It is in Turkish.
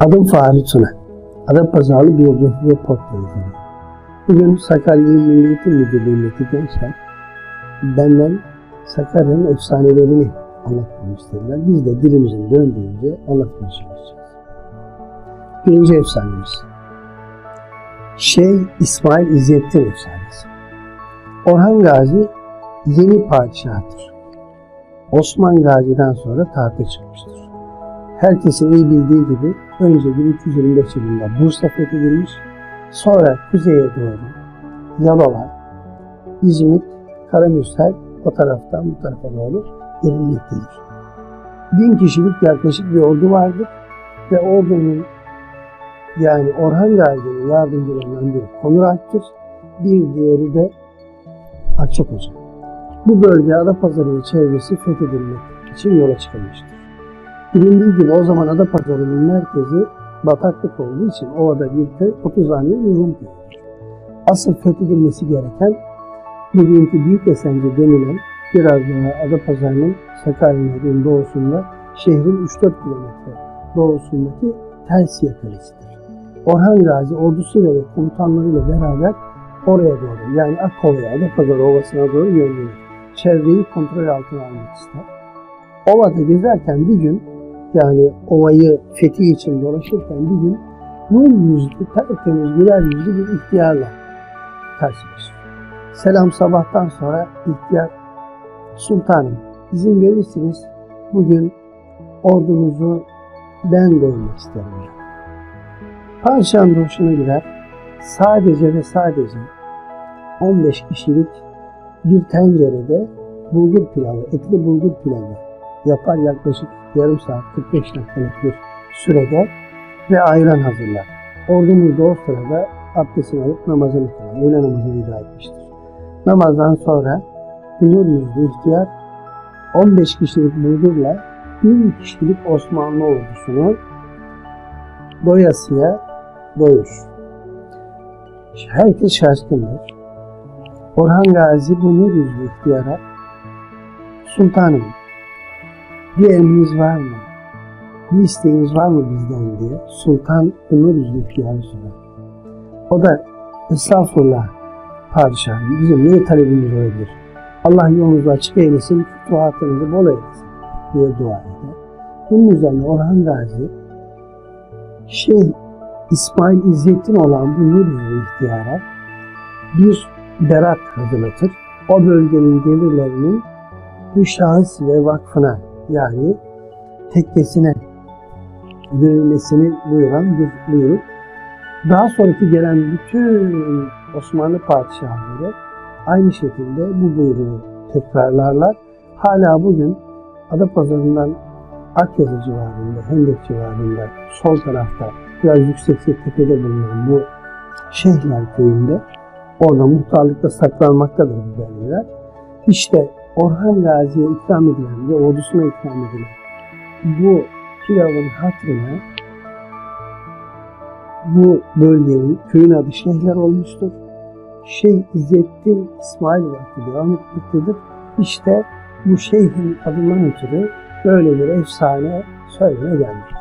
Ben Fahri Tuna. Adapazarlı biyografi ve yazarı. Bugün Sakarya İl Milli Eğitim Müdürlüğü'ndeki gençler benden Sakarya'nın efsanelerini anlatmamı istediler. Biz de dilimizin döndüğünce anlatmaya çalışacağız. Birinci efsanemiz. Şeyh İsmail İzzettin efsanesi. Orhan Gazi yeni padişahtır. Osman Gazi'den sonra tahta çıkmıştır. Herkesin iyi bildiği gibi önce 1325 yılında Bursa fethedilmiş, sonra kuzeye doğru Yalova, İzmit, Karamürsel o taraftan bu tarafa doğru gelinmektedir. Bin kişilik yaklaşık bir ordu vardır ve ordunun yani Orhan Gazi'nin yardımcılarından biri Konur Alp'tir, bir diğeri de Akçakoca. Bu bölge Adapazarı ve çevresi fethedilmek için yola çıkılmıştır. Bilindiği gibi o zaman Adapazarı'nın merkezi bataklık olduğu için ovada bir köy 30 hane Rum köyüdür. Asıl fethedilmesi gereken bugünkü Büyük Esence denilen biraz daha Adapazarı'nın Sakarya'nın doğusunda şehrin 3-4 kilometre doğusundaki Tersiye Kalesi'dir. Orhan Gazi ordusuyla ve komutanlarıyla beraber oraya doğru yani Akkova'ya, Adapazarı Ovası'na doğru yönlenir. Çevreyi kontrol altına almak ister. Ovada gezerken bir gün yani ovayı fethi için dolaşırken bir gün nur yüzlü, tertemiz, güler yüzlü bir ihtiyarla karşılaşır. Selam sabahtan sonra ihtiyar sultanım izin verirsiniz bugün ordunuzu ben görmek isterim. Padişahın hoşuna gider. Sadece ve sadece 15 kişilik bir tencerede bulgur pilavı, etli bulgur pilavı yapar yaklaşık yarım saat 45 dakikalık bir sürede ve ayran hazırlar. Ordumuz da o sırada abdestini alıp namazını kılar. Öğle namazını ida etmiştir. Namazdan sonra nur yüzlü ihtiyar 15 kişilik bulgurla 1000 kişilik Osmanlı ordusunu doyasıya doyurur. Herkes şaşkındır. Orhan Gazi bu nur yüzlü ihtiyara Sultanım bir emriniz var mı? Bir isteğiniz var mı bizden diye Sultan Ömer Yüzlü ihtiyarı sorar. O da estağfurullah padişahım bizim ne talebimiz olabilir? Allah yolunuzu açık eylesin, fütuhatınızı bol eylesin diye dua eder. Bunun üzerine Orhan Gazi şey İsmail İzzettin olan bu nur yüzlü ihtiyara bir berat hazırlatır. O bölgenin gelirlerinin bu şahıs ve vakfına yani tekkesine verilmesini buyuran bir buyruk. Daha sonraki gelen bütün Osmanlı padişahları aynı şekilde bu buyruğu tekrarlarlar. Hala bugün Adapazarı'ndan Akyazı civarında, Hendek civarında, sol tarafta biraz yüksekse tepede bulunan bu Şeyhler köyünde orada muhtarlıkta saklanmaktadır bu belgeler. İşte Orhan Gazi'ye ikram edilen ve ordusuna ikram edilen bu pilavın hatırına bu bölgenin köyün adı Şeyhler olmuştur. Şeyh İzzettin İsmail Vakti devam etmektedir. İşte bu şeyhin adından ötürü böyle bir efsane söyleme gelmiştir.